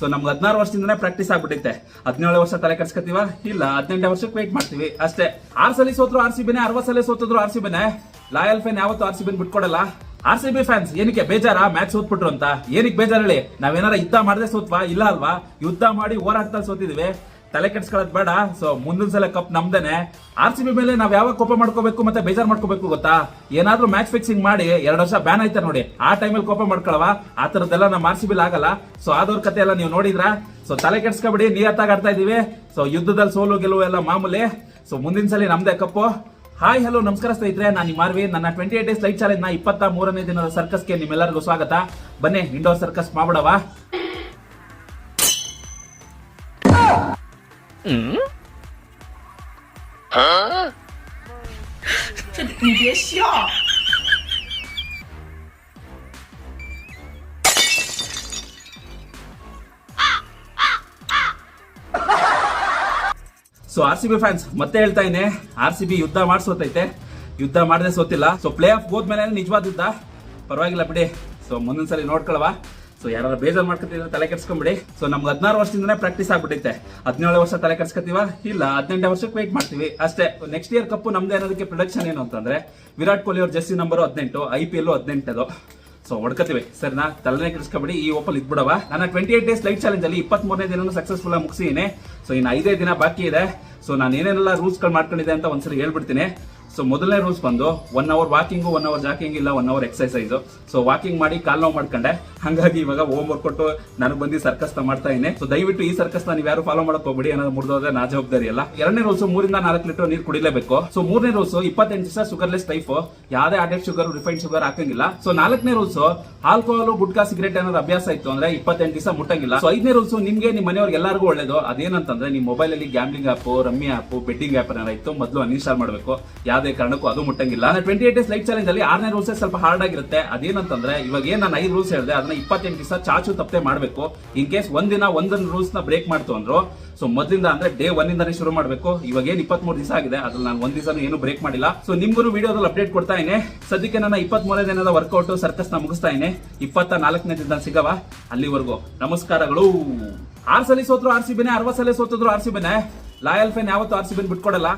So ನಮ್ಗೆ ಹದಿನಾರು ವರ್ಷದಿಂದನೇ practice ಆಗ್ಬಿಟ್ಟೈತೆ ಹದಿನೇಳು ವರ್ಷ ತಲೆ ಕೆಡ್ಸ್ಕೊತೀವ ಇಲ್ಲ, ಹದಿನೆಂಟು ವರ್ಷಕ್ಕೆ ವೇಟ್ ಮಾಡ್ತೀವಿ. ಅಷ್ಟೇ. ಆರ್ ಸಲ ಸೋತ್ರು ಆರ್ ಸಿ ಬಿನೇ ಅರವತ್ತು ಸಲ ಸೋತಿದ್ರು ಆರ್ ಸಿ ಬಿನೇ ಲಾಯಲ್ ಫ್ಯಾನ್ ಯಾವತ್ತು ಆರ್ ಸಿ ಬಿನ್ ಬಿಟ್ಕೊಡಲ್ಲ. ಆರ್ ಸಿ ಬಿ ಫ್ಯಾನ್ಸ್ ಏನಕ್ಕೆ ಬೇಜಾರ? ಮ್ಯಾಚ್ ಸೋತ್ಬಿಟ್ರು ಅಂತ. ಏನಕ್ಕೆ ಬೇಜಾರ ಹೇಳಿ? ನಾವೇನಾರ ಯುದ್ಧ ಮಾಡದೆ ಸೋತ್ವಾ? ಇಲ್ಲ ಅಲ್ವಾ? ಯುದ್ಧ ಮಾಡಿ ಹೋರಾಡ್ತಾ ಸೋತಿದ್ವಿ. ತಲೆ ಕೆಡ್ಸ್ಕೊಳ್ಳೋದು ಬೇಡ. ಸೊ ಮುಂದಿನ ಸಲ ಕಪ್ ನಮ್ದೇನೆ. ಆರ್ ಸಿ ಬಿ ಮೇಲೆ ನಾವು ಯಾವಾಗ ಕೋಪ ಮಾಡ್ಕೋಬೇಕು ಮತ್ತೆ ಬೇಜಾರ್ ಮಾಡ್ಕೋಬೇಕು ಗೊತ್ತಾ? ಏನಾದ್ರೂ ಮ್ಯಾಚ್ ಫಿಕ್ಸಿಂಗ್ ಮಾಡಿ ಎರಡು ವರ್ಷ ಬ್ಯಾನ್ ಆಯ್ತಾ ನೋಡಿ. ಆ ಟೈಮಲ್ಲಿ ಕೋಪ ಮಾಡ್ಕೊಳವ ಆ ಥರದ್ದೆಲ್ಲ ನಮ್ಮ ಆರ್ ಸಿ ಬಿಲ್ ಆಗಲ್ಲ. ಸೊ ಆದವ್ರ ಕತೆ ಎಲ್ಲ ನೀವು ನೋಡಿದ್ರ? ಸೊ ತಲೆ ಕೆಡ್ಸ್ಕೊಬಿಡಿ, ನಿಯತ್ತಾಗಿ ಆಡ್ತಾ ಇದೀವಿ. ಸೊ ಯುದ್ಧದಲ್ಲಿ ಸೋಲು, ಗೆಲುವು ಎಲ್ಲ ಮಾಮೂಲಿ. ಸೊ ಮುಂದಿನ ಸಲ ನಮ್ದೇ ಕಪ್ಪು ಹಾಯ್ ಹಲೋ ನಮಸ್ಕಾರ ಸ್ನೇಹಿತರೆ. ನಾನು ಮಾರ್ವಿ ನನ್ನ ಟ್ವೆಂಟಿ ಏಟ್ ಡೇಸ್ ಲೈಟ್ ಚಾಲೆಂಜ್ನ ಇಪ್ಪತ್ತ ಮೂರನೇ ದಿನದ ಸರ್ಕಸ್ಗೆ ನಿಮ್ಮೆಲ್ಲರಿಗೂ ಸ್ವಾಗತ. ಬನ್ನಿ indoor circus ಮಾಡ್ಬಿಡವ 你别笑。 so R C B fans ಮತ್ತೆ ಹೇಳ್ತಾ ಇದ್ದೀನಿ ಆರ್ ಸಿ ಬಿ ಯುದ್ಧ ಮಾಡಿಸೋತೈತೆ ಯುದ್ಧ ಮಾಡದೆ ಸೋತಿಲ್ಲ ಸೊ ಪ್ಲೇ ಆಫ್ ಹೋದ್ಮೇಲೆ ನಿಜವಾದ ಯುದ್ಧ ಪರವಾಗಿಲ್ಲ ಬಿಡಿ ಸೊ ಮುಂದಿನ ಸಲ ನೋಡ್ಕೊಳವ ಸೊ ಯಾರು ಬೇಜಾರ್ ಮಾಡ್ಕೊತಿದ್ರೆ ತಲೆ ಕೆಡ್ಸ್ಕೊಂಬಿಡಿ. ಸೊ ನಮ್ಗೆ ಹದಿನಾರು ವರ್ಷದಿಂದನೇ ಪ್ರಾಕ್ಟೀಸ್ ಆಗ್ಬಿಟ್ಟೈತೆ ಹದಿನೇಳು ವರ್ಷ ತಲೆ ಕೆಡ್ಸ್ಕೊತೀವ? ಇಲ್ಲ, ಹದಿನೆಂಟು ವರ್ಷಕ್ಕೆ ವೇಟ್ ಮಾಡ್ತೀವಿ. ಅಷ್ಟೇ ನೆಕ್ಸ್ಟ್ ಇಯರ್ ಕಪ್ಪು ನಮ್ದೇ ಅನ್ನೋದಕ್ಕೆ ಪ್ರೊಡಕ್ಷನ್ ಏನು ಅಂತಂದ್ರೆ, ವಿರಾಟ್ ಕೊಹ್ಲಿ ಅವ್ರ ಜೆಸ್ಸಿ ನಂಬರ್ ಹದಿನೆಂಟು ಐ ಪಿ ಎಲ್ ಹದಿನೆಂಟದು ಸೊ ಹೊಡ್ಕೊತೀವಿ. ಸರ್ ನಾ ತಲೆನೇ ಕೆಡಿಸ್ಕೊಬೇಡಿ, ಈ ಓಪಲ್ ಇದ್ಬಿಡವ. ನಾನು twenty eight days life challenge ಅಲ್ಲಿ ಇಪ್ಪತ್ತ್ ಮೂರನೇ ದಿನ ಸಕ್ಸಸ್ಫುಲ್ ಆಗಿ ಮುಗಿಸಿದ್ದೀನಿ ಸೊ ಇನ್ನು ಐದೇ ದಿನ ಬಾಕಿ ಇದೆ. ಸೊ ನಾನು ಏನೇನೆಲ್ಲ ರೂಲ್ಸ್ಗಳು ಮಾಡ್ಕೊಂಡಿದೆ ಅಂತ ಒಂದ್ಸರಿ ಹೇಳ್ಬಿಡ್ತೀನಿ. ಸೊ ಮೊದಲನೇ ರೂಲ್ಸ್ ಬಂದು one hour walking one hour jogging ಇಲ್ಲ one hour exercise so walking ಮಾಡಿ, ಕಾಲ್ ನೋವು ಮಾಡ್ಕೊಂಡೆ. ಹಾಗಾಗಿ ಇವಾಗ ಹೋಮ್ ವರ್ಕ್ ಕೊಟ್ಟು ನನಗೆ ಬಂದು ಸರ್ಕಸ್ನ ಮಾಡ್ತಾ ಇದ್ದೀನಿ ಸೊ ದಯವಿಟ್ಟು ಈ ಸರ್ಕಸ್ ನೀವು ಯಾರು ಫಾಲೋ ಮಾಡಕ್ ಹೋಗ್ಬಿಡಿ, ಏನಾದ್ರು ಮುರಿದೋದ್ರೆ ನಾ ಜವಾಬ್ದಾರಿ ಅಲ್ಲ ಎರಡನೇ ರೋಸು ಮೂರಿಂದ ನಾಲ್ಕು ಲೀಟರ್ ನೀರು ಕುಡಿಲೇಬೇಕು. ಸೊ ಮೂರನೇ ರೋಸು ಇಪ್ಪತ್ತೆಂಟು ದಿವಸ ಶುಗರ್ಲೆಸ್ ಲೈಫ್ ಯಾವುದೇ ಆಡೆಡ್ ಶುಗರ್ ರಿಫೈನ್ ಶುಗರ್ ಹಾಕಂಗಿಲ್ಲ. ಸೊ ನಾಲ್ಕನೇ ರೋಸು ಆಲ್ಕೋಹಾಲ್ ಗುಡ್ಕಾ ಸಿಗರೇಟ್ ಅನ್ನೋದು ಅಭ್ಯಾಸ ಇತ್ತು ಅಂದ್ರೆ ಇಪ್ಪತ್ತೆಂಟು ದಿವಸ ಮುಟ್ಟಂಗಿಲ್ಲ. ಸೊ ಐದನೇ ರೋಸು ನಿಮ್ಗೆ ನಿಮ್ಮ ಮನೆಯವ್ರಿಗೆ ಎಲ್ಲರಿಗೂ ಒಳ್ಳೇದು. ಅದೇನಂತಂದ್ರೆ ನಿಮ್ಮ ಮೊಬೈಲ್ ಅಲ್ಲಿ gambling app rummy app betting app ಏನಾರ ಇತ್ತು, ಮೊದಲು ಅನ್ಇನ್ಸ್ಟಾಲ್ ಮಾಡಬೇಕು. ಯಾವುದೇ ಕಾರಣಕ್ಕೂ ಅದು ಮುಟ್ಟಂಗಿಲ್ಲ. Twenty eight days life challenge ಅಲ್ಲಿ ಆರನೇ ರೂಲ್ಸ್ ಸ್ವಲ್ಪ ಹಾರ್ಡ್ ಆಗಿರುತ್ತೆ. ಅದೇನಂತಂದ್ರೆ ಇವಾಗ ಏನ್ ನಾನು ಐದು ರೂಲ್ಸ್ ಹೇಳಿದೆ ಅದನ್ನ ಇಪ್ಪತ್ತೆಂಟು ದಿವಸ ಚಾಚು ತಪ್ಪೆ ಮಾಡಬೇಕು. ಇನ್ ಕೇಸ್ ಒಂದಿನ ಒಂದೊಂದು ರೂಲ್ಸ್ನ ಬ್ರೇಕ್ ಮಾಡ್ತು ಅಂದ್ರು. ಸೊ ಮೊದಲಿಂದ ಅಂದ್ರೆ ಡೇ ಒನ್ ಇಂದಾನೆ ಶುರು ಮಾಡಬೇಕು. ಇವಾಗ ಏನ್ ಇಪ್ಪತ್ತ್ ಮೂರು ದಿವಸ ಆಗಿದೆ, ಅದ್ರಲ್ಲಿ ನಾನು ಒಂದ್ ದಿವಸ ಏನು ಬ್ರೇಕ್ ಮಾಡಿಲ್ಲ. ಸೊ ನಿಮ್ಗೂ ವಿಡಿಯೋದಲ್ಲಿ ಅಪ್ಡೇಟ್ ಕೊಡ್ತಾ ಇದ್ದೀನಿ ಸದ್ಯಕ್ಕೆ ನನ್ನ ಇಪ್ಪತ್ತ್ ಮೂರನೇ ದಿನದ ವರ್ಕೌಟ್ ಸರ್ಕಸ್ನ ಮುಗಿಸ್ತಾ ಇದ್ದೀನಿ ಇಪ್ಪತ್ತ ನಾಲ್ಕನೇ ದಿನ ಸಿಗವ. ಅಲ್ಲಿವರೆಗೂ ನಮಸ್ಕಾರಗಳು. ಆರ್ ಸಲ ಸೋತ್ರು ಆರ್ ಸಿ ಬಿನೇ, ಅರವತ್ ಸಲ ಸೋತಿದ್ರು ಆರ್ ಸಿ ಬಿನೇ. ಲಾಯಲ್ ಫ್ಯಾನ್ ಯಾವತ್ತು ಆರ್ ಸಿ ಬಿನ್ ಬಿಟ್ಕೊಡಲ್ಲ.